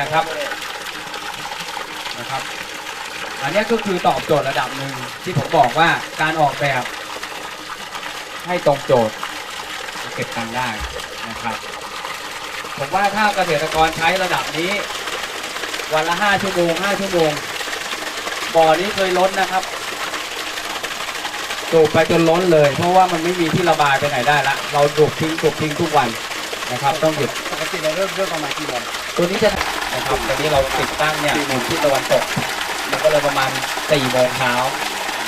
นะครับนะครับ อันเนี้ยก็คือตอบโจทย์ระดับหนึ่งที่ผมบอกว่าการออกแบบ ให้ตรงโจทย์เก็บตังค์ได้นะครับ ผมว่าถ้าเกษตรกรใช้ระดับนี้ วันละห้าชั่วโมงห้าชั่วโมงบ่อนี้เคยล้นนะครับสูบไปจนล้นเลย เพราะว่ามันไม่มีที่ระบายไปไหนได้ละเราดูดทิ้งสูบทิ้งทุกวันนะครับ ต้องหยุดปกติเราเริ่มเริ่มประมาณกี่โมงตัวนี้จะ นะครับตอนนี้เราติดตั้งเนี่ยหมุนที่ตะวันตก มันก็เลยประมาณ4โมงเช้า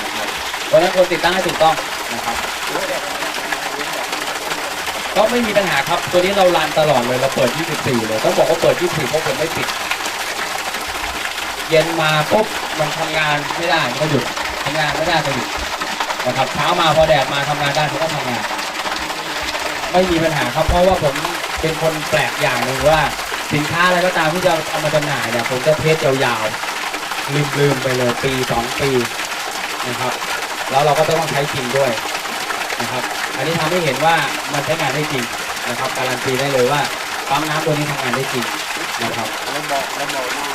นะครับเพราะฉะนั้นควรติดตั้งให้ถูกต้องนะครับก็ไม่มีปัญหาครับ ตัวนี้เรารันตลอดเลย เราเปิด 24 เลย ต้องบอกว่าเปิด 24 เพราะผมไม่ปิด เย็นมาปุ๊บ มันทำงานไม่ได้ก็หยุดทำงานไม่ได้ก็หยุดนะครับ เช้ามาพอแดดมาทำงานได้มันก็ทำงาน ไม่มีปัญหาครับ เพราะว่าผมเป็นคนแปลกอย่างหนึ่งว่า สินค้าอะไรก็ตามที่จะเอามาจำหน่ายเนี่ยผมจะเทสยาวๆลืมลืมๆไปเลยปีสองปีนะครับ แล้วเราก็ต้องใช้จริงด้วยนะครับ อันนี้ทำให้เห็นว่ามันใช้งานได้จริงนะครับ การันตีได้เลยว่าปั๊มน้ำตัวนี้ทำงานได้จริงนะครับบอกเราบอกว่า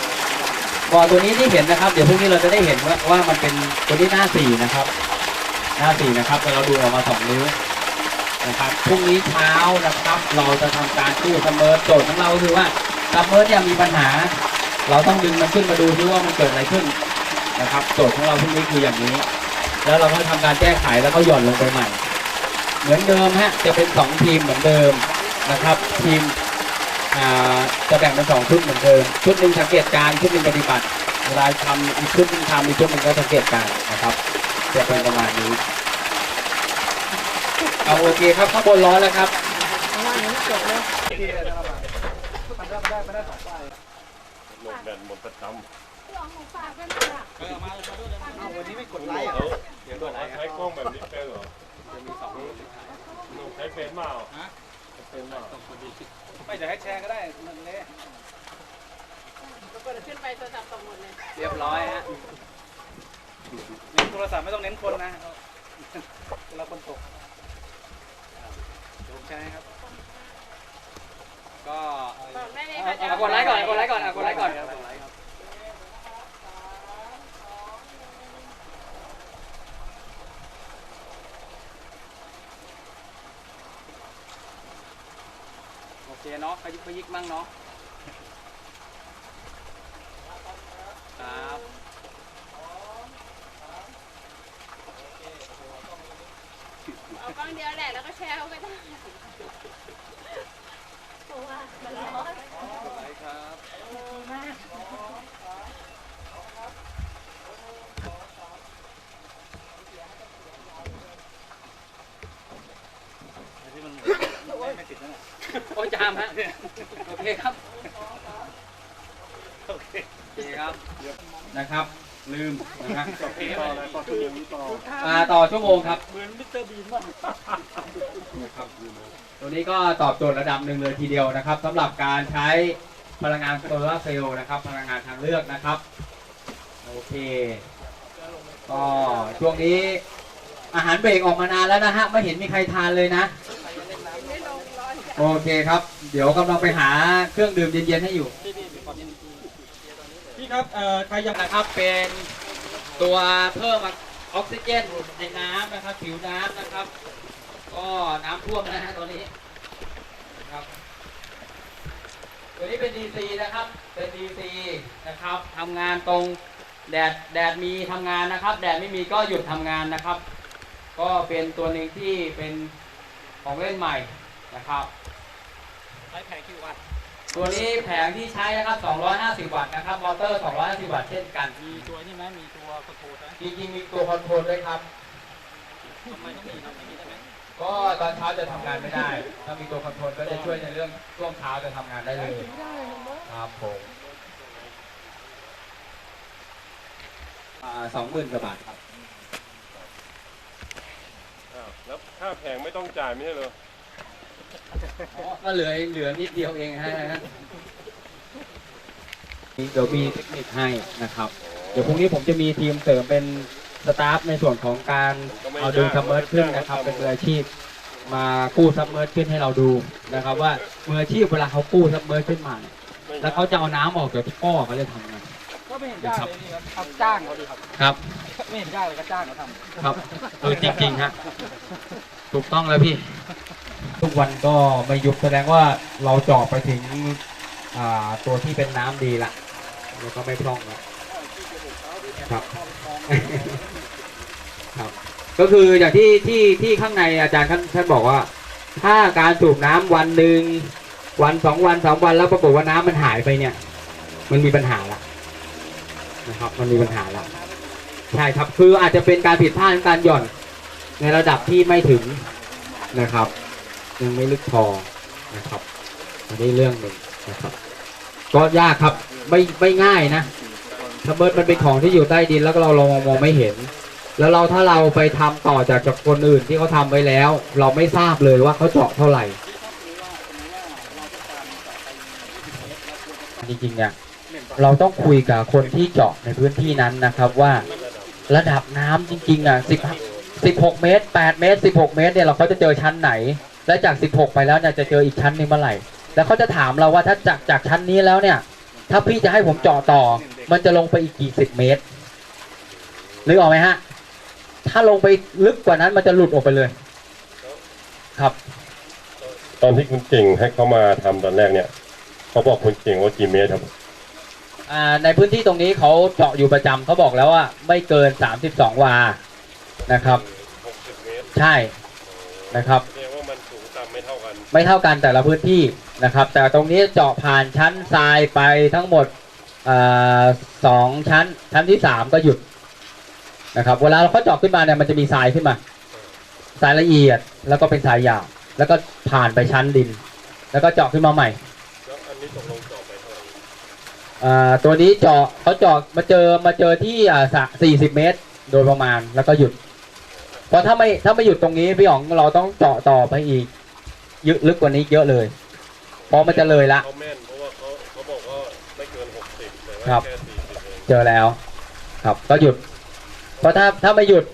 บ่อตัวนี้ที่เห็นนะครับ เดี๋ยวพรุ่งนี้เราจะได้เห็นว่าว่ามันเป็นตัวนี้หน้าสี่นะครับ หน้าสี่นะครับแต่เราดูออกมาสองนิ้ว นะครับพรุ่งนี้เช้านะครับเราจะทำการกู้ซัมเมอร์โจทย์ของเราคือว่าซัมเมอร์เนี่ยมีปัญหา เราต้องดึงมันขึ้นมาดูซิว่ามันเกิดอะไรขึ้นนะครับโจทย์ของเราพรุ่งนี้คืออย่างนี้ แล้วเราก็ทำการแก้ไขแล้วก็หย่อนลงไปใหม่ เหมือนเดิมฮะจะเป็นสองทีมเหมือนเดิมนะครับ ทีมจะแบ่งเป็นสองชุดเหมือนเดิมชุดหนึ่งสังเกตการชุดหนึ่งปฏิบัติเวลาทำอีกชุดหนึ่งทำอีกชุดหนึ่งก็สังเกตการนะครับจะเป็นประมาณนี้ เอาโอเคครับข้างบนร้อนแล้วครับที่ได้ระบายมันรับได้ไม่ได้สองฝ่ายลงแบนหมดประจเอาวันนี้ไม่กดไลค์อะเดี๋ยวเรใช้กล้องแบบนี้เป็นเหรอมีสองหนูใช้เฟซมาเหรอใช้เมาไม่เดี๋ยวให้แชร์ก็ได้มันเละขึ้นไปโทรศัพท์ตกหมดเลย เรียบร้อยฮะเน้นโทรศัพท์ไม่ต้องเน้นคนนะเวลาคนตก เดี๋ยวผมแชร์ให้ครับ ก็บอกได้เลยเอาค่ะเอากดไลค์ก่อนเอากดไลค์ก่อนเอากดไลค์ก่อนโอเคเนาะขยิกขยิกมั่งเนาะครับ เอากล้องเดียวแหละแล้วก็แชร์เข้าไปได้เพราะว่ามันร้อนไลค์ครับที่มันไม่ไม่ติดนั่นแหละโอ้ยจามฮะโอเคครับโอเคโอเคครับนะครับ ลืมนะฮะต่ออะไรต่อชั่วโมงนี้ต่ออ่าต่อชั่วโมงครับเหมือนมิสเตอร์บีนมากนะครับตัวนี้ก็ตอบโจทย์ระดับหนึ่งเลยทีเดียวนะครับสำหรับการใช้พลังงานโซลาร์เซลล์นะครับ พลังงานทางเลือกนะครับโอเคก็ช่วงนี้อาหารเบรกออกมานานแล้วนะฮะไม่เห็นมีใครทานเลยนะไม่ลงร้อนโอเคครับ เดี๋ยวกำลังไปหาเครื่องดื่มเย็นๆให้อยู่พี่ ครับเอ่อใครยังนะครับเป็นตัวเพิ่มออกซิเจนในน้ำนะครับ ผิวน้ำนะครับ ก็น้ำท่วมนะฮะตัวนี้ครับตัวนี้เป็น DC นะครับ เป็น DC นะครับทำงานตรงแดดแดดมีทำงานนะครับ แดดไม่มีก็หยุดทำงานนะครับ ก็เป็นตัวหนึ่งที่เป็นของเล่นใหม่นะครับใช้แผงคิวอัด ตัวนี้แผงที่ใช้นะครับ 250 วัตต์นะครับ มอเตอร์ 250 วัตต์เช่นกัน มีตัวนี่ไหมมีตัวคอนโทรลไหมจริงๆ มีตัวคอนโทรลด้วยครับทำไมต้องมีทำอย่างนี้ได้ไหมก็ตอนเช้าจะทำงานไม่ได้ ถ้ามีตัวคอนโทรลก็จะช่วยในเรื่องช่วงเช้าจะทำงานได้เลยครับผมอ่าสองหมื่นกว่าบาทครับอ้าวแล้วค่าแพงไม่ต้องจ่ายไม่ใช่เหรอ ก็เหลือเหลือนิดเดียวเองฮะเดี๋ยวมีเทคนิคให้นะครับ เดี๋ยวพรุ่งนี้ผมจะมีทีมเสริมเป็นสตาฟในส่วนของการเอาดูซัมเมอร์ขึ้นนะครับ เป็นมืออาชีพมากู้ซัมเมอร์ขึ้นให้เราดูนะครับ ว่ามืออาชีพเวลาเขากู้ซัมเมอร์ขึ้นมาเนี่ยแล้วเขาจะเอาน้ำออกจากท่อเขาจะทำไงก็ไม่เห็นยากเลยนี่ครับจ้างเขาดีครับครับ ไม่เห็นยากเลยก็จ้างเขาทำครับเออจริงๆฮะถูกต้องแล้วพี่ ทุกวันก็ไม่ยุบแสดงว่าเราเจาะไปถึงตัวที่เป็นน้ำดีละแล้วก็ไม่พร่องละครับครับ ก็คืออย่างที่ที่ที่ข้างในอาจารย์ท่านท่านบอกว่า ถ้าการสูบน้ำวันหนึ่งวันสองวันสามวันแล้วปรากฏว่าน้ำมันหายไปเนี่ย มันมีปัญหาละนะครับ มันมีปัญหาละใช่ครับคืออาจจะเป็นการผิดพลาดการหย่อนในระดับที่ไม่ถึงนะครับ ยังไม่ลึกพอนะครับอันนี้เรื่องหนึ่งนะครับ ก็ยากครับไม่ไม่ง่ายนะถ้าเบิดมันเป็นของที่อยู่ใต้ดินแล้วเราลองมองไม่เห็น แล้วเราถ้าเราไปทำต่อจากจากคนอื่นที่เขาทำไว้แล้ว เราไม่ทราบเลยว่าเขาเจาะเท่าไหร่จริงๆเนี่ยเราต้องคุยกับคนที่เจาะในพื้นที่นั้นนะครับว่าระดับน้ำจริงๆอะ10 16เมตร8เมตร16เมตรเนี่ยเราเขาจะเจอชั้นไหน และจาก 16 ไปแล้วเนี่ยจะเจออีกชั้นหนึงเมื่อไหร่ แล้วเขาจะถามเราว่าถ้าจากจากชั้นนี้แล้วเนี่ย ถ้าพี่จะให้ผมเจาะต่อ มันจะลงไปอีกกี่สิบเมตรนึกออกไหมฮะ ถ้าลงไปลึกกว่านั้นมันจะหลุดออกไปเลย ครับ ตอนที่คุณเก่งให้เขามาทำตอนแรกเนี่ยเขาบอกคุณเก่งว่ากี่เมตรครับอ่าในพื้นที่ตรงนี้เขาเจาะอยู่ประจำเขาบอกแล้วว่า ไม่เกิน32วานะครับ60เมตรใช่นะครับแสดงว่ามันสูงต่ำ ไม่เท่ากันไม่เท่ากันแต่ละพื้นที่นะครับ แต่ตรงนี้เจาะผ่านชั้นทรายไปทั้งหมดอาสองชั้น ชั้นที่สามก็หยุดนะครับ เวลาเราเขาเจาะขึ้นมาเนี่ยมันจะมีทรายขึ้นมาทรายละเอียดแล้วก็เป็นทรายหยาบแล้วก็ผ่านไปชั้นดิน แล้วก็เจาะขึ้นมาใหม่แล้วอันนี้ตกลงเจาะไปเท่าไหร่อ่าตัวนี้เจาะเขาเจาะมาเจอมาเจอที่อ่าสี่สิบเมตร โดยประมาณแล้วก็หยุด เพราะถ้าไม่ถ้าไม่หยุดตรงนี้พี่อ๋องเราต้องเจาะต่อไปอีก ยึลึกกว่านี้เยอะเลยเพราะมันจะเลยละ เขาแม่นเพราะว่าเขาเขาบอกว่าไม่เกิน60แต่ครัว่าบ แค่40เองเจอแล้ว ครับ ก็หยุด เพราะถ้าถ้าไม่หยุด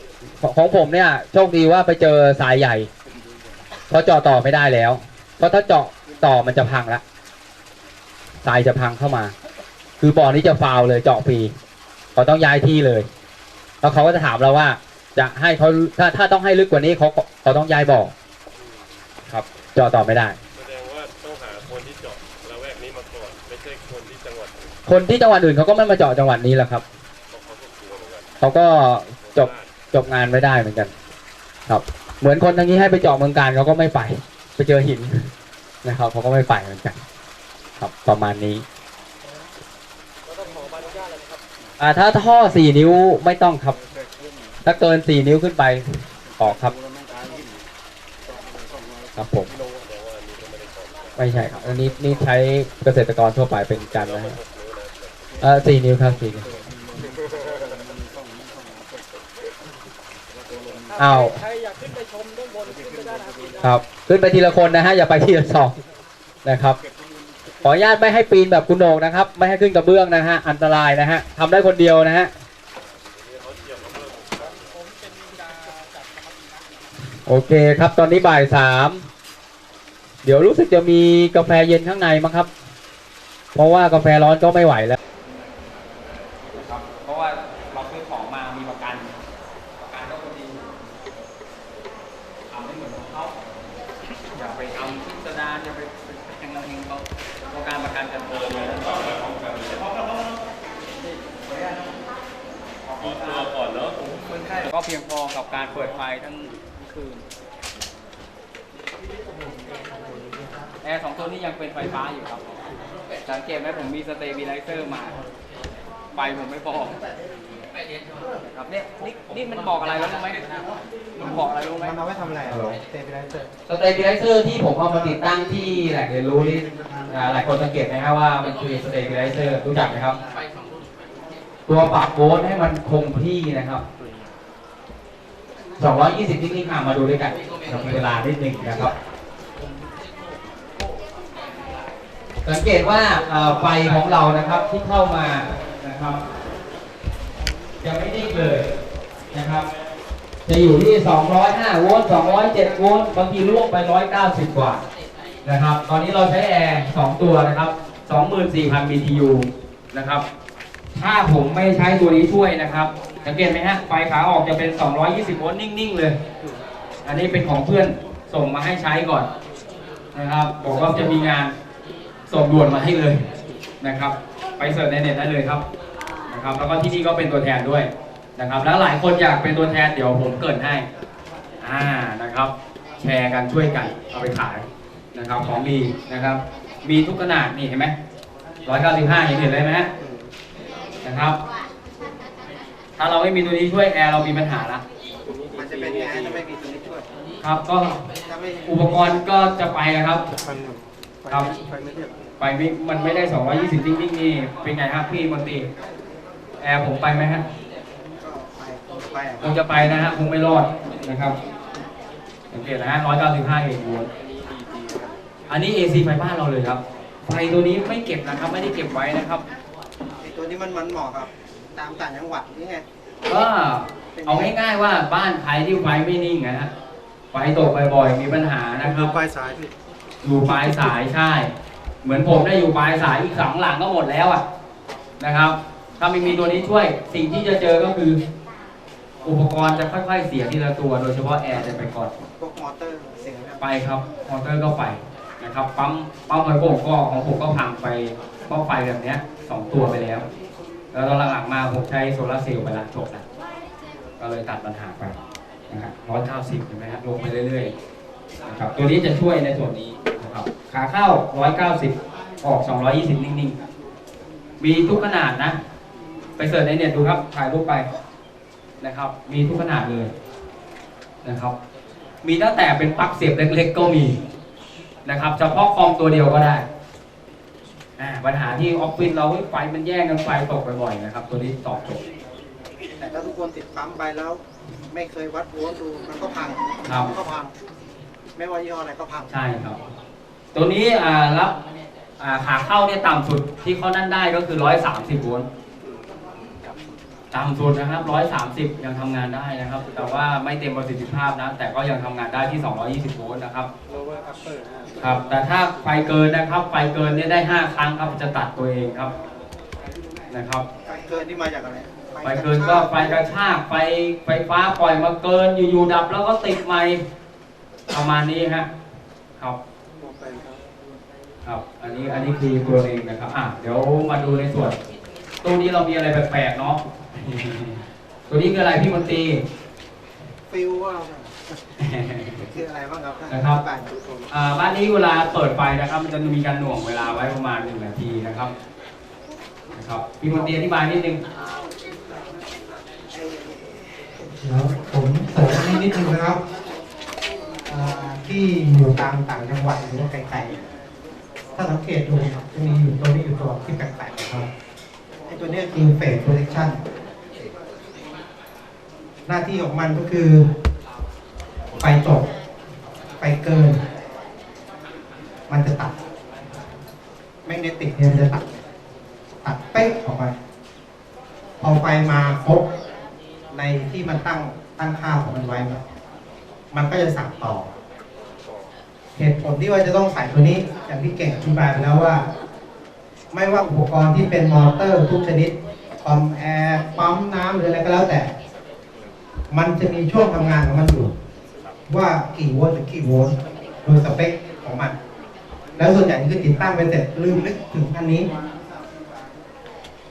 ของของผมเนี่ย โชคดีว่าไปเจอสายใหญ่เพราะเจาะต่อไม่ได้แล้ว เพราะถ้าเจาะต่อมันจะพังละสายจะพังเข้ามา คือบ่อนี้จะฟาวเลยเจาะฟรีเขาต้องย้ายที่เลย แล้วเขาก็จะถามเราว่า จะให้เขาถ้าถ้าต้องให้ลึกกว่านี้เขาเขาต้องย้ายบ่อครับ เจาะต่อไม่ได้ แสดงว่าต้องหาคนที่เจาะละแวกนี้มาก่อน ไม่ใช่คนที่จังหวัดอื่นคนที่จังหวัดอื่นเขาก็ไม่มาเจาะจังหวัดนี้แหละครับ เพราะเขาก็กลัวเหมือนกันเขาก็จบ จบงานไม่ได้เหมือนกัน ครับ เหมือนคนทางนี้ให้ไปเจาะเมืองการเขาก็ไม่ไป ไปเจอหิน นะครับเขาก็ไม่ไปเหมือนกัน ครับประมาณนี้อ่าถ้าท่อสี่นิ้วไม่ต้องครับ ถ้าเกินสี่นิ้วขึ้นไปออกครับ ครับผมไม่ใช่ครับอันนี้นี่ใช้เกษตรกรทั่วไปเป็นการแล้วนะมันฮะเออสี่นิ้วครับสี่นิ้วอ้าวใครอยากขึ้นไปชมด้านบนขึ้นไปด้นะครับครับ ขึ้นไปทีละคนนะฮะอย่าไปทีละสองนะครับ ขออนุญาตไม่ให้ปีนแบบคุณโหนกนะครับ ไม่ให้ขึ้นกระเบื้องนะฮะอันตรายนะฮะทำได้คนเดียวนะฮะโอเคครับตอนนี้บ่ายสาม เดี๋ยวรู้สึกจะมีกาแฟเย็นข้างในมั้งครับ เพราะว่ากาแฟร้อนก็ไม่ไหวแล้วครับเพราะว่าเราซื้อของมามีประกัน ประกันก็ดีทำให้เหมือนของเขาอย่าไปทำพิสดารอย่าไปแทงเราเองเขาต้องการประกันกันเองเลยขอตัวก่อนเนาะคนไข้ก็เพียงพอกับการเปิดไฟทั้งคืน แอร์สองตัวนี้ยังเป็นไฟฟ้าอยู่ครับสังเกตไหมผมมีสเตเบลไลเซอร์มาไฟผมไม่พอครับเนี่ยนี่นี่มันบอกอะไรรู้ไหมมันบอกอะไรรู้ไหมมันเอาไว้ทำอะไรอะเตเบลไลเซอร์สเตเบลไลเซอร์ที่ผมเอามาติดตั้งที่แหล่งเรียนรู้นี่อ่าหลายคนสังเกตไหมครับว่ามันคือสเตเบลไลเซอร์รู้จักไหมครับ ตัวปรับโวลต์ให้มันคงที่นะครับ220นิดๆอะมาดูด้วยกันเรามีเวลานิดหนึ่งนะครับ สังเกตว่าไฟของเรานะครับที่เข้ามานะครับจะไม่นิ่งเลยนะครับ จะอยู่ที่ 205 โวลต์207 โวลต์บางทีล่วงไป 190 กว่านะครับ ตอนนี้เราใช้แอร์ 2 ตัวนะครับ 24,000 BTU นะครับ ถ้าผมไม่ใช้ตัวนี้ช่วยนะครับ สังเกตไหมฮะ ไฟขาออกจะเป็น 220 โวลต์นิ่ง ๆ เลย อันนี้เป็นของเพื่อนส่งมาให้ใช้ก่อนนะครับ บอกว่าจะมีงาน ส่งด่วนมาให้เลยนะครับ ไปเสิร์ชในเน็ตได้เลยครับนะครับ แล้วก็ที่นี่ก็เป็นตัวแทนด้วยนะครับ แล้วหลายคนอยากเป็นตัวแทนเดี๋ยวผมเกรินให้อ่านะครับ แชร์กันช่วยกันเอาไปขายนะครับของดีนะครับ มีทุกขนาดนี่เห็นไหมร้อยเก้าสิบห้าเห็นเห็นเลยไหมฮะนะครับ ถ้าเราไม่มีตัวนี้ช่วยแอร์เรามีปัญหาละมันจะเป็นไงถ้าไม่มีตัวนี้ช่วยครับก็ถ้าไม่อุปกรณ์ก็จะไปนะครับฟัน ครับ ไฟไม่เทียบไปไม่มันไม่ได้ 220นิ่งๆนี่เป็นไงครับพี่มนตรีแอร์ผมไปไหมฮะก็ไปไปอะคงจะไปนะฮะคงไม่รอดนะครับสังเกตนะฮะ195เองโวลต์อันนี้ AC ไฟบ้านเราเลยครับ ไฟตัวนี้ไม่เก็บนะครับ ไม่ได้เก็บไว้นะครับไอตัวนี้มันมันเหมาะกับตามต่างจังหวัดนี่ไง ก็เอาง่ายๆว่าบ้านใครที่ไฟไม่นิ่งนะฮะไฟตกบ่อยๆมีปัญหานะครับปลายสายพี่ อยู่ปลายสายใช่ เหมือนผมได้อยู่ปลายสายอีกสองหลังก็หมดแล้วอะนะครับ ถ้าไม่มีตัวนี้ช่วยสิ่งที่จะเจอก็คือ อุปกรณ์จะค่อยๆเสียทีละตัว โดยเฉพาะแอร์จะไปก่อนพวกมอเตอร์เสียงแบบไปครับมอเตอร์ก็ไปนะครับปั๊มปั๊มไฟโป่งก็ของผมก็พังไปเพราะไฟแบบเนี้ยสองตัวไปแล้ว แล้วตอนหลังๆมาผมใช้โซลาร์เซลล์ไปละจบละก็เลยตัดปัญหาไปนะครับร้อยเก้าสิบเห็นไหมครับลงไปเรื่อยๆนะครับตัวนี้จะช่วยในส่วนนี้นะ ครับ ขาเข้าร้อยเก้าสิบออกสองร้อยยี่สิบนิ่งๆ มีทุกขนาดนะ ไปเสิร์ชในเน็ตดูครับ ถ่ายรูปไปนะครับ มีทุกขนาดเลยนะครับ มีตั้งแต่เป็นปลั๊กเสียบเล็กๆ ก็มีนะครับ เฉพาะคอมตัวเดียวก็ได้อ่าปัญหาที่ออฟฟิศเราเฮ้ยไฟมันแย่งกันไฟตกบ่อยๆนะครับ ตัวนี้ตอบโจทย์แต่ถ้าทุกคนติดปั๊มไปแล้ว ไม่เคยวัดโวลต์ดูมันก็พังครับมันก็พัง ไม่ว่ายี่ห้ออะไรก็พัง ใช่ครับ ตัวนี้อ่ารับอ่าขาเข้าเนี่ยต่ำสุดที่เขานั่นได้ก็คือ130โวลต์ต่ำสุดนะครับ130ยังทำงานได้นะครับ แต่ว่าไม่เต็มประสิทธิภาพนะ แต่ก็ยังทำงานได้ที่220โวลต์นะครับ lower upper ครับ แต่ถ้าไฟเกินนะครับ ไฟเกินเนี่ยได้5ครั้งครับจะตัดตัวเองครับนะครับ ไฟเกินที่มาจากอะไรไฟเกินก็ไฟกระชากไฟไฟฟ้าปล่อยมาเกินอยู่ๆดับแล้วก็ติดใหม่ประมาณนี้ฮะครับ ครับ อันนี้อันนี้คือตัวเองนะครับอะเดี๋ยวมาดูในส่วนตัวนี้เรามีอะไรแปลกๆเนาะตัวนี้คืออะไรพี่มนตรีฟิลว่าคืออะไรบ้างครับนะครับบ้านอ่าบ้านนี้เวลาเปิดไฟนะครับ มันจะมีการหน่วงเวลาไว้ประมาณหนึ่งนาทีนะครับนะครับพี่มนตรีอธิบายนิดนึงแล้วผมเสริมนิดนิดนึงนะครับอ่าที่อยู่ตามต่างจังหวัดหรือว่าไกลๆ ถ้าสังเกตดูครับจะมีอยู่ตัวนี้อยู่ตัวที่แปลกๆนะครับไอ้ตัวนี้คือเฟสโปรเทคชั่นหน้าที่ของมันก็คือไฟตกไฟเกิน มันจะตัดแมกเนติกเนี่ยมันจะตัด ตัดเป๊ะออกไป พอไฟมาครบในที่มันตั้งตั้งค่าของมันไว้ มันก็จะสั่งต่อ เหตุผลที่ว่าจะต้องใส่ตัวนี้อย่างที่เก่งอธิบายไปแล้วว่า ไม่ว่าอุปกรณ์ที่เป็นมอเตอร์ทุกชนิดคอมแอร์ปั๊มน้ำหรืออะไรก็แล้วแต่ มันจะมีช่วงทำงานของมันอยู่ ว่ากี่โวลต์หรือกี่โวลต์โดยสเปคของมัน แล้วส่วนใหญ่คือติดตั้งไปเสร็จลืมนึกถึงอันนี้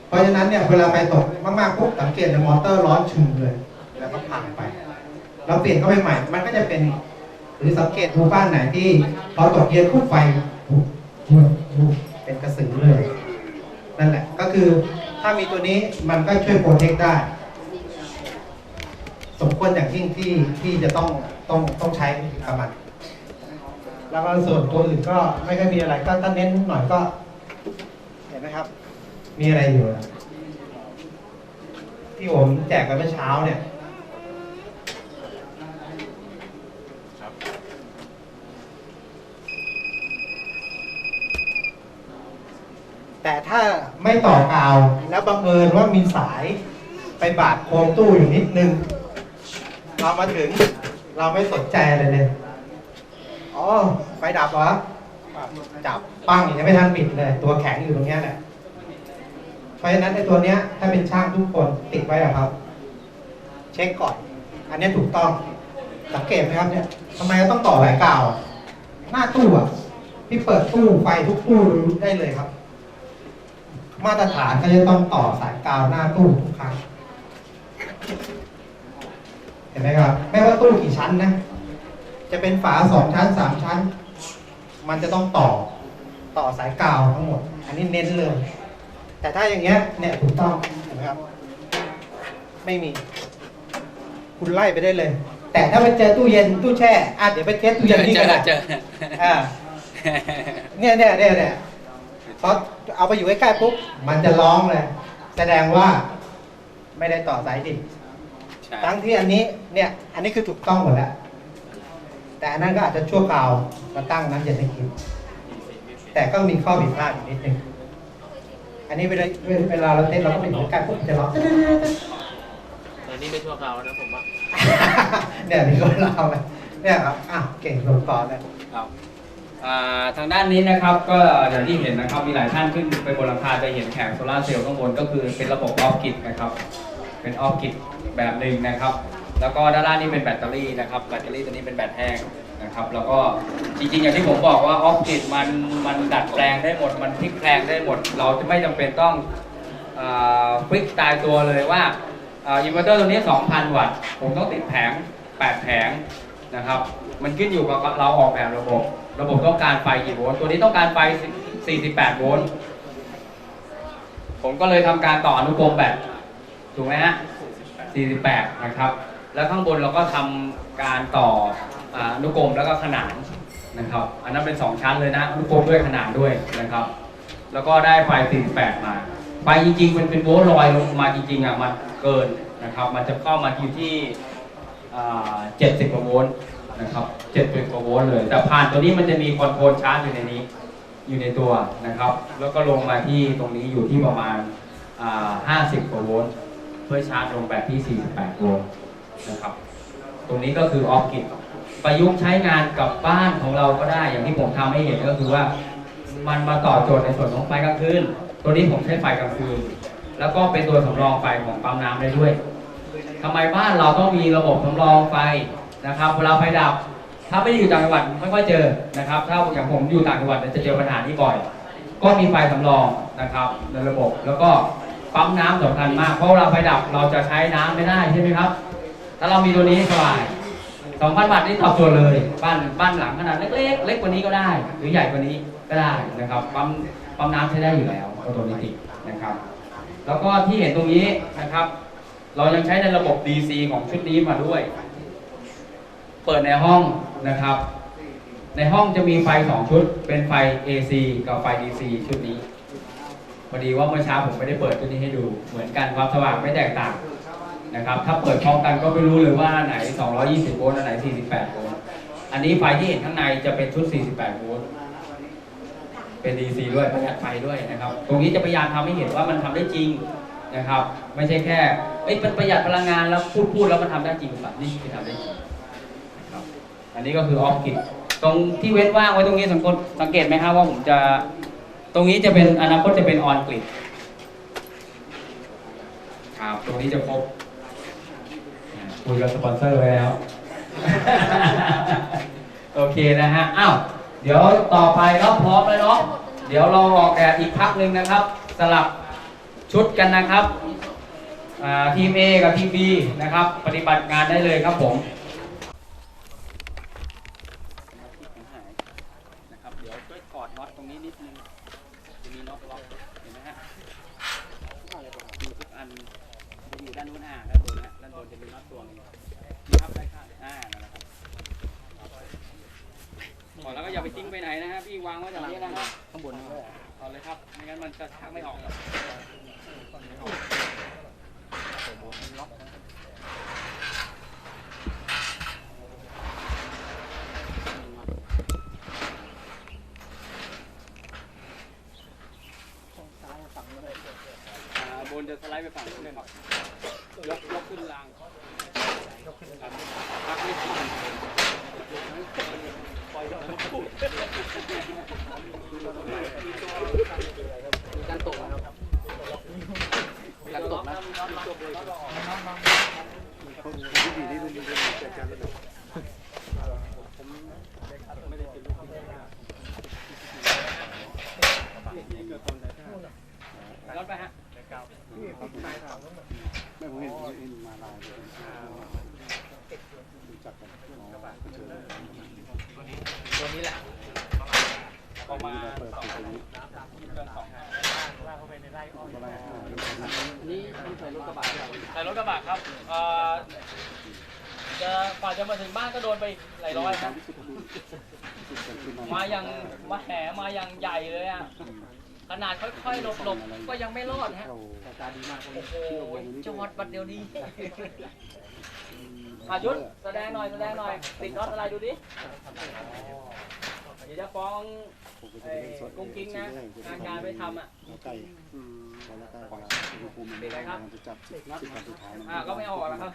เพราะฉะนั้นเนี่ยเวลาไฟตกมากๆปุ๊บสังเกตเลยมอเตอร์ร้อนชึงเลย แล้วก็พังไป เราเปลี่ยนเข้าไปใหม่ มันก็จะเป็น หรือสังเกตดูบ้านไหนที่พอตกเย็นปุ๊บไฟบุบเป็นกระสือเลย นั่นแหละ ก็คือถ้ามีตัวนี้มันก็ช่วยโปรเทคได้ สมควรอย่างยิ่งที่ที่จะต้องต้องต้องใช้กับมันแล้วก็ส่วนตัวอื่นก็ไม่ค่อยมีอะไรก็ถ้าเน้นหน่อยก็ เห็นไหมครับ มีอะไรอยู่ที่ผมแจกไปเมื่อเช้าเนี่ย แต่ถ้าไม่ต่อกาว แล้วบังเอิญว่ามีสายไปบาดโครงตู้อยู่นิดนึง เรามาถึงเราไม่สนใจอะไรเลย อ๋อ ไฟดับเหรอ จับปั้งยังไม่ทันปิดเลย ตัวแข็งอยู่ตรงเนี้ยแหละเพราะฉะนั้นไอ้ตัวเนี้ย ถ้าเป็นช่างทุกคนติดไว้อะครับ เช็คก่อน อันนี้ถูกต้อง สังเกตไหมครับเนี่ยทำไมต้องต่อสายกาว หน้าตู้อะ พี่เปิดตู้ไฟทุกตู้ได้เลยครับ มาตรฐานก็จะต้องต่อสายกาวหน้าตู้ทุกครั้งเห็นไหมครับไม่ว่าตู้กี่ชั้นนะ จะเป็นฝาสองชั้นสามชั้น มันจะต้องต่อต่อสายกาวทั้งหมด อันนี้เน้นเลย แต่ถ้าอย่างเงี้ยเนี่ยถูกต้องเห็นไหมครับ ไม่มี คุณไล่ไปได้เลย แต่ถ้าไปเจอตู้เย็นตู้แช่อะเดี๋ยวไปเทสตู้เย็นนี่เจก็อได้เจออ่าเนี่ยเนี่ยเนี่ยเนี่ย พอเอาไปอยู่ใกล้ๆปุ๊บมันจะร้องเลย แสดงว่าไม่ได้ต่อสายดินใช่ทั้งที่อันนี้เนี่ยอันนี้คือถูกต้องหมดแล้ว แต่อันนั้นก็อาจจะชั่วคราวมาตั้งน้ำเย็นให้กิน แต่ก็มีข้อผิดพลาดอยู่นิดนึงอันนี้เวลาเวลาเราเต้นเราก็ไปอยู่ใกล้ๆปุ๊บจะร้องแต่นี่ไม่ชั่วคราวนะผมว่าเนี่ยมีคนเราไหมเนี่ยครับอ้าวเก่งลงต่อเลยครับอ่า ทางด้านนี้นะครับก็อย่างที่เห็นนะครับมีหลายท่านขึ้นไปบนหลังคาจะเห็นแผงโซลาร์เซลล์ข้างบนก็คือเป็นระบบออฟกิดนะครับ เป็นออฟกิดแบบหนึ่งนะครับ แล้วก็ด้านล่างนี่เป็นแบตเตอรี่นะครับแบตเตอรี่ตัวนี้เป็นแบตแห้งนะครับแล้วก็จริงๆ อย่างที่ผมบอกว่าออฟกิดมันมันดัดแปลงได้หมดมันพลิกแปลงได้หมด เราจะไม่จำเป็นต้องฟิกตายตัวเลยว่าอินเวอร์เตอร์ตัวนี้ 2,000 วัตต์ผมต้องติดแผง 8 แผงนะครับมันขึ้นอยู่กับเราออกแบบระบบ ระบบต้องการไฟกี่โวลต์ตัวนี้ต้องการไฟ 48 โวลต์ผมก็เลยทำการต่ออนุกรมแบตถูกไหมฮะ 48 นะครับ แล้วข้างบนเราก็ทำการต่ออนุกรมแล้วก็ขนานนะครับ อันนั้นเป็น 2 ชั้นเลยนะอนุกรมด้วยขนานด้วยนะครับ แล้วก็ได้ไฟ 48 มา ไฟจริงๆมันเป็นโวลต์ลอยลงมาจริงๆอะมันเกินนะครับ มันจะเข้ามาอยู่ที่ 70 กว่าโวลต์ นะครับ70กว่าโวลต์เลย แต่ผ่านตัวนี้มันจะมีคอนโทรลชาร์จอยู่ในนี้ อยู่ในตัวนะครับ แล้วก็ลงมาที่ตรงนี้อยู่ที่ประมาณอ่า50 กว่าโวลต์เพื่อชาร์จลงแบบที่ 48 โวลต์นะครับ ตรงนี้ก็คือออฟกิดประยุกต์ใช้งานกับบ้านของเราก็ได้ อย่างที่ผมทำให้เห็นก็คือว่า มันมาต่อโจทย์ในส่วนของไฟกลางคืน ตัวนี้ผมใช้ไฟกลางคืน แล้วก็เป็นตัวสำรองไฟของปั๊มน้ำได้ด้วยทำไมบ้านเราต้องมีระบบสำรองไฟ นะครับเวลาไฟดับ ถ้าไม่ได้อยู่ต่างจังหวัดไม่ค่อยเจอนะครับ ถ้าอย่างผมอยู่ต่างจังหวัดจะเจอปัญหานี้บ่อย ก็มีไฟสำรองนะครับในระบบแล้วก็ปั๊มน้ำสำคัญมากเพราะเวลาไฟดับเราจะใช้น้ำไม่ได้ใช่ไหมครับ ถ้าเรามีตัวนี้สบาย2,000บาทนี่ตอบโจทย์เลยบ้านบ้านหลังขนาดเล็กๆเล็กกว่านี้ก็ได้ หรือใหญ่กว่านี้ก็ได้นะครับปั๊มปั๊มน้ำใช้ได้อยู่แล้วออโตเมติกนะครับ แล้วก็ที่เห็นตรงนี้นะครับ เรายังใช้ในระบบ DC ของชุดนี้มาด้วย เปิดในห้องนะครับ ในห้องจะมีไฟ2ชุด เป็นไฟ AC กับไฟ DC ชุดนี้พอดีว่าเมื่อเช้าผมไม่ได้เปิดชุดนี้ให้ดู เหมือนกันความสว่างไม่แตกต่างนะครับ ถ้าเปิดพร้อมกันก็ไม่รู้เลยว่าอันไหน 220 โวลต์อันไหน 48 โวลต์อันนี้ไฟที่เห็นข้างในจะเป็นชุด 48 โวลต์เป็น DC ด้วยประหยัดไฟด้วยนะครับ ตรงนี้จะพยายามทำให้เห็นว่ามันทำได้จริงนะครับ ไม่ใช่แค่เอ้ยมันประหยัดพลังงานแล้วพูดพูดแล้วมันทำได้จริงหรือเปล่านี่คือทำได้จริง อันนี้ก็คือออฟกิดตรงที่เว้นว่างไว้ตรงนี้สังเกตสังเกตไหมครับว่าผมจะตรงนี้จะเป็นอนาคตจะเป็นออนกริดครับตรงนี้จะครบอ่าคุยกับสปอนเซอร์ไว้แล้ว โอเคนะฮะอ้าวเดี๋ยวต่อไปก็พร้อมแล้วเนาะเดี๋ยวเราออกแดดอีกพักหนึ่งนะครับ สลับชุดกันนะครับอ่าทีม A กับทีม B นะครับ ปฏิบัติงานได้เลยครับผม นะครับ เดี๋ยวช่วยกอดน็อตตรงนี้นิดนึง จะมีน็อตล็อก เห็นไหมฮะดูทุกอันจะอยู่ด้านนู้นอ่าด้านบนนะด้านบนจะมีน็อตตัวหนึงนี่ครับได้ค่ะอ่านั่นแหละครับก่อนแล้วก็อย่า ไปทิ้งไปไหนนะฮะพี่วางไว้ตรงนี้นะครับข้างบนเอาเลยครับไม่งั้นมันจะชักไม่ออกครับอ่าบนจะสไลด์ไปฝั่งนู้นเลยครับยกยกขึ้นรางยกขึ้นรางพักไม่ทิ้งปล่อย การตกนะครับการตกนะย้อนไปฮะตัวนี้แหละ ประมาณสองเดือนสองนี่นี่ใส่รถกระบะใส่รถกระบะครับเอ่อจะกว่าจะมาถึงบ้านก็โดนไปหลายร้อยครับ มาอย่างมาแหมาอย่างใหญ่เลยอะ ขนาดค่อยๆหลบๆ ก็ยังไม่รอดฮะโอ้โหจอดบัดเดียวนี้อายุทธแสดงหน่อยแสดงหน่อย ติดน็อตอะไรดูดิ เดี๋ยวจะฟ้อง ไอ้กุ้งกิ้งนะงานการไม่ทำอะเป็นไรครับอ่าก็ไม่ออกแล้วครับ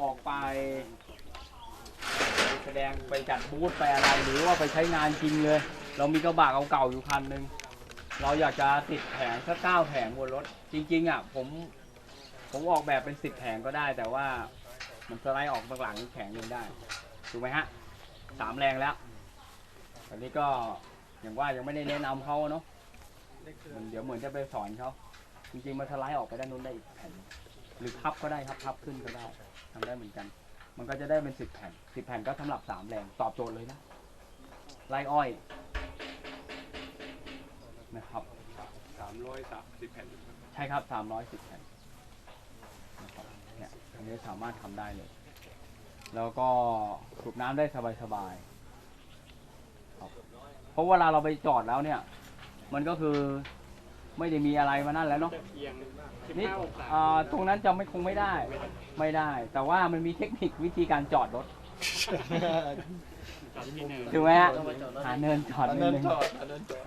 ออกไป แสดงไปจัดบูธไปอะไรหรือว่าไปใช้งานจริงเลย เรามีกระบะเก่าๆอยู่คันหนึ่งเราอยากจะติดแผงสักเก้าแผงบนรถ จริง ๆ อะ ผมผมออกแบบเป็นสิบแผงก็ได้ แต่ว่ามันสไลด์ออกข้างหลังแผงหนึ่งได้ถูกไหมฮะ สามแรงแล้วอันนี้ก็อย่างว่ายังไม่ได้แนะนำเขาเนาะมันเดี๋ยวเหมือนจะไปสอนเขาจริงๆมันสไลด์ออกไปด้านนู้นได้อีกแผ่นหรือพับก็ได้ครับพับขึ้นก็ได้ทำได้เหมือนกัน มันก็จะได้เป็นสิบแผ่นสิบแผ่นก็สำหรับสามแรงตอบโจทย์เลยนะไล่อ้อยนะครับ สามร้อยสามสิบแผ่น ใช่ครับสามร้อยสิบแผ่นนะครับเนี่ยอันนี้สามารถทำได้เลย แล้วก็สูบน้ำได้สบายๆครับเพราะเวลาเราไปจอดแล้วเนี่ย มันก็คือไม่ได้มีอะไรมานั่นแล้วเนาะเอียงนี่อ่าตรงนั้นจะไม่คงไม่ได้ ไม่ได้ แต่ว่ามันมีเทคนิควิธีการจอดรถถูกไหมฮะหาเนินจอดนิดนึง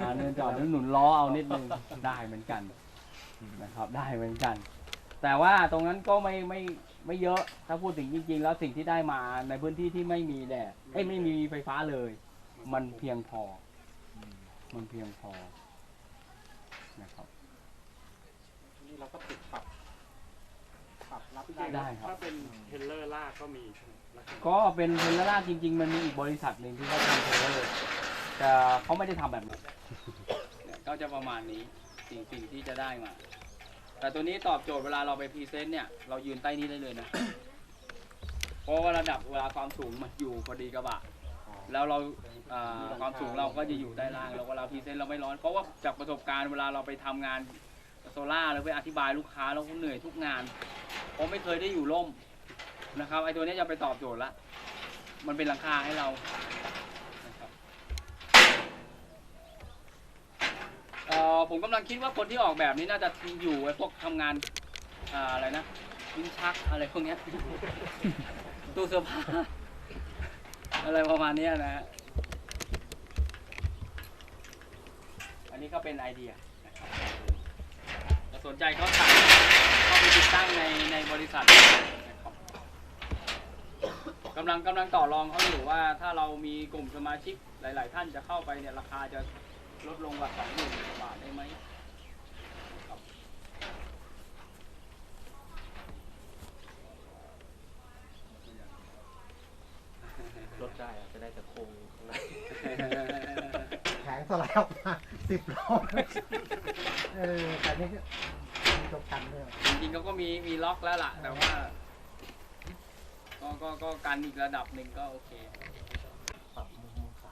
หาเนินจอดแล้วหนุนล้อเอานิดนึงได้เหมือนกันนะครับ ได้เหมือนกัน แต่ว่าตรงนั้นก็ไม่ไม่ ไม่เยอะถ้าพูดถึงจริง ๆ แล้วสิ่งที่ได้มาในพื้นที่ที่ไม่มีแดดเอ้ยไม่มีไฟฟ้าเลย มันเพียงพอ มันเพียงพอนะครับนี่เราก็ติดปรับปรับรับได้ได้ครับ ถ้าเป็นเทเลอร์ลากก็มีใช่ไหมลักษณะก็เป็นเทเลล่าจริง ๆ มันมีอีกบริษัทหนึ่งที่เขาทำเทเลอร์แต่เขาไม่ได้ทำแบบนั้นเนี่ยก็จะประมาณนี้สิ่งสิ่งที่จะได้มา แต่ตัวนี้ตอบโจทย์เวลาเราไปพรีเซนต์เนี่ย เรายืนใต้นี้ได้เลยนะ เพราะว่าระดับเวลาความสูงมันอยู่พอดีกระบะ แล้วเราอ่าความสูงเราก็จะอยู่ได้ล่างแล้วเวลาพรีเซนต์เราไม่ร้อน เพราะว่าจากประสบการณ์เวลาเราไปทำงานโซล่าร์หรือไปอธิบายลูกค้าเราก็เหนื่อยทุกงาน เพราะไม่เคยได้อยู่ร่มนะครับไอ้ตัวเนี้ยจะไปตอบโจทย์ละ มันเป็นหลังคาให้เรานะครับเอผมกำลังคิดว่าคนที่ออกแบบนี้น่าจะอยู่ไอ้พวกทำงานอ่าอะไรนะลิ้นชักอะไรพวกเนี้ย ตู้เสื้อผ้า อะไรประมาณเนี้ยนะฮะอันนี้ก็เป็นไอเดียนะครับถ้าสนใจเขาสั่งเข้าไปติดตั้งในในบริษัทนะครับกำลังกำลังต่อรองเขาอยู่ว่าถ้าเรามีกลุ่มสมาชิกหลาย ๆ ท่านจะเข้าไปเนี่ยราคาจะ ลดลงกว่าสองหมื่นบาทได้ไหมครับลดได้อะจะได้แต่โครงข้างในแผงสไลด์ออกมาสิบรอบเออแต่นี่ก็มีตัวกันด้วยจริงๆเขาก็มีมีล็อกแล้วล่ะ แต่ว่า ก็ก็ก็กันอีกระดับหนึ่งก็โอเค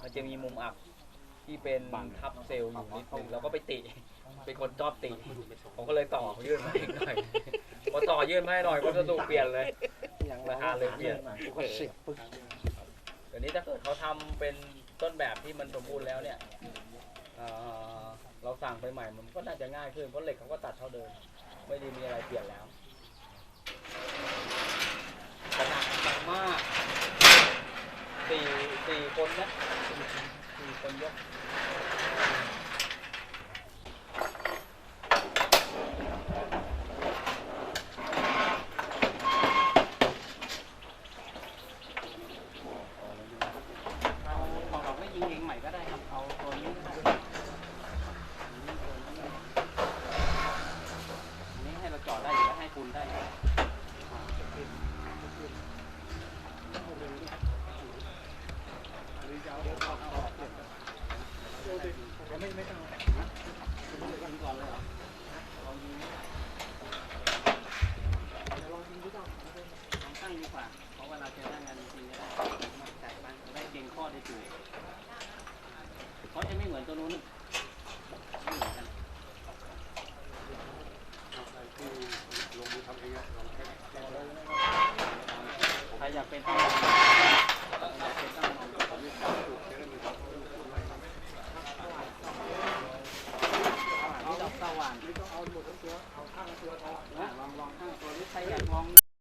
มันจะมีมุมอับ ที่เป็นทับเซลล์อยู่นิดนึงแล้วก็ไปติ เป็นคนชอบติ ผมก็เลยต่อยื่นมาอีกหน่อยพอต่อยื่นมาให้หน่อยก็จะถูกเปลี่ยนเลยราคาเลยเปลี่ยนเดี๋ยวนี้ถ้าเกิดเขาทำเป็นต้นแบบที่มันสมบูรณ์แล้วเนี่ยเราสั่งไปใหม่มันก็น่าจะง่ายขึ้นเพราะเหล็กเขาก็ตัดเท่าเดิมไม่ได้มีอะไรเปลี่ยนแล้วขนาดมากสี่สี่คนนะ สี่ค